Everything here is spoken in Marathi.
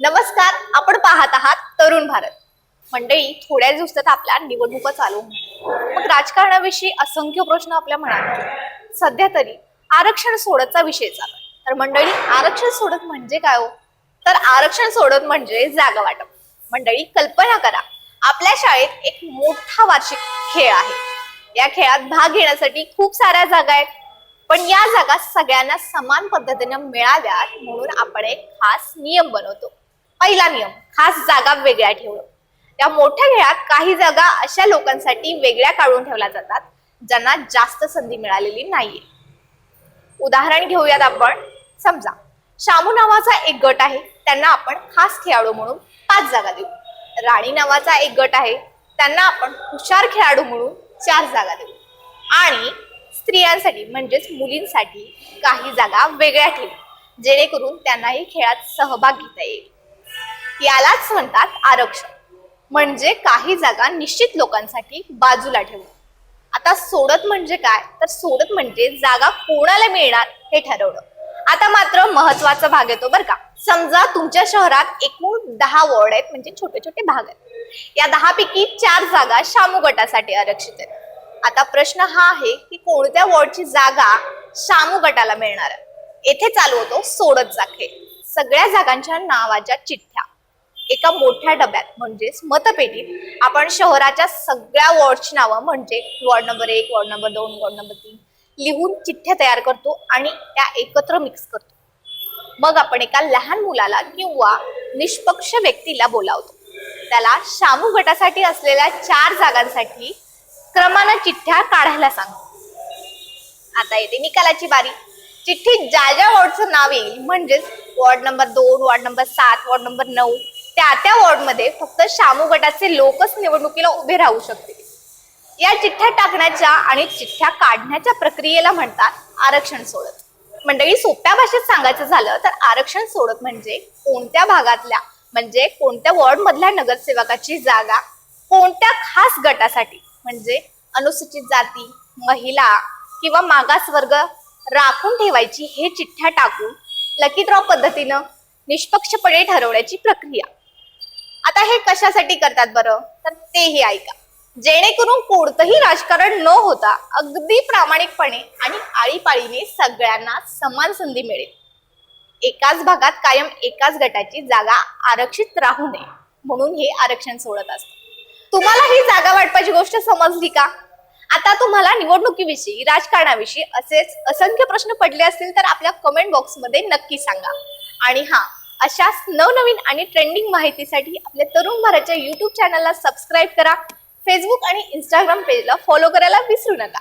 नमस्कार आपण पाहत आहात तरुण भारत. मंडळी थोड्या दिवसात आपल्या निवडणुका चालू मग राजकारणाविषयी असंख्य प्रश्न आपल्या मनात सध्या तरी आरक्षण सोडतचा विषय चालू आहे. तर मंडळी आरक्षण सोडत म्हणजे काय हो? तर आरक्षण सोडत म्हणजे जागा वाटप. मंडळी कल्पना करा आपल्या शाळेत एक मोठा वार्षिक खेळ आहे. या खेळात भाग घेण्यासाठी खूप साऱ्या जागा आहेत. पण या जागा सगळ्यांना समान पद्धतीने मिळाव्यात म्हणून आपण एक खास नियम बनवतो. पहिला नियम खास जागा वेगळ्या ठेवणं. या मोठ्या खेळात काही जागा अशा लोकांसाठी वेगळ्या काढून ठेवल्या जातात ज्यांना जास्त संधी मिळालेली नाहीये. उदाहरण घेऊयात आपण. समजा शामू नावाचा एक गट आहे त्यांना आपण खास खेळाडू म्हणून पाच जागा देऊ. राणी नावाचा एक गट आहे त्यांना आपण हुशार खेळाडू म्हणून चार जागा देऊ. आणि स्त्रियांसाठी म्हणजेच मुलींसाठी काही जागा वेगळ्या ठेवू जेणेकरून त्यांनाही खेळात सहभाग घेता येईल. यालाच म्हणतात आरक्षण. म्हणजे काही जागा निश्चित लोकांसाठी बाजूला ठेवू आता सोडत म्हणजे काय? तर सोडत म्हणजे जागा कोणाला मिळणार हे ठरवणं. आता मात्र महत्त्वाचा भाग येतो बरं का. समजा तुमच्या शहरात एकूण दहा वॉर्ड आहेत म्हणजे छोटे छोटे भाग आहेत. या दहा पैकी चार जागा शामू गटासाठी आरक्षित आहेत. आता प्रश्न हा आहे की कोणत्या वॉर्डची जागा शामू गटाला मिळणार आहे? येथे चालू होतो सोडत जाखे. सगळ्या जागांच्या नावाच्या चिठ्ठ्या. एका मोठ्या डब्यात म्हणजेच मतपेटीत आपण शहराच्या सगळ्या वॉर्डची नावं म्हणजे वॉर्ड नंबर एक वॉर्ड नंबर दोन वॉर्ड नंबर तीन लिहून चिठ्ठ्या तयार करतो आणि त्या एकत्र मिक्स करतो. मग आपण एका लहान मुलाला किंवा निष्पक्ष व्यक्तीला बोलावतो. त्याला शामू गटासाठी असलेल्या चार जागांसाठी क्रमानं चिठ्ठ्या काढायला सांगतो. आता येते निकालाची बारी. चिठ्ठीत ज्या ज्या वॉर्डचं नाव येईल म्हणजेच वॉर्ड नंबर दोन वॉर्ड नंबर सात वॉर्ड नंबर नऊ त्या त्या वॉर्डमध्ये फक्त शामू गटाचे लोकच निवडणुकीला उभे राहू शकतील. या चिठ्ठ्या टाकण्याच्या आणि चिठ्ठ्या काढण्याच्या प्रक्रियेला म्हणतात आरक्षण सोडत. मंडळी सोप्या भाषेत सांगायचं झालं तर आरक्षण सोडत म्हणजे कोणत्या भागातल्या म्हणजे कोणत्या वॉर्ड मधल्या नगरसेवकाची जागा कोणत्या खास गटासाठी म्हणजे अनुसूचित जाती महिला किंवा मागासवर्ग राखून ठेवायची हे चिठ्ठ्या टाकून लकी ड्रॉ पद्धतीनं निष्पक्षपणे ठरवण्याची प्रक्रिया. आता हे कशासाठी करतात बरं? तर तेही ऐका. जेणेकरून कोणतंही राजकारण न होता अगदी प्रामाणिकपणे आणि आळीपाळीने सगळ्यांना समान संधी मिळेल. एकाच भागात कायम एकाच गटाची जागा आरक्षित राहू नये म्हणून हे आरक्षण सोडत असत. तुम्हाला ही जागा वाटपाची गोष्ट समजली का? आता तुम्हाला निवडणुकीविषयी राजकारणाविषयी असेच असंख्य प्रश्न पडले असतील तर आपल्या कमेंट बॉक्समध्ये नक्की सांगा. आणि हा अशाच नवनवीन आणि ट्रेंडिंग माहितीसाठी आपल्या तरुण भारतच्या युट्यूब चॅनलला सबस्क्राईब करा. फेसबुक आणि इंस्टाग्राम पेजला फॉलो करायला विसरू नका.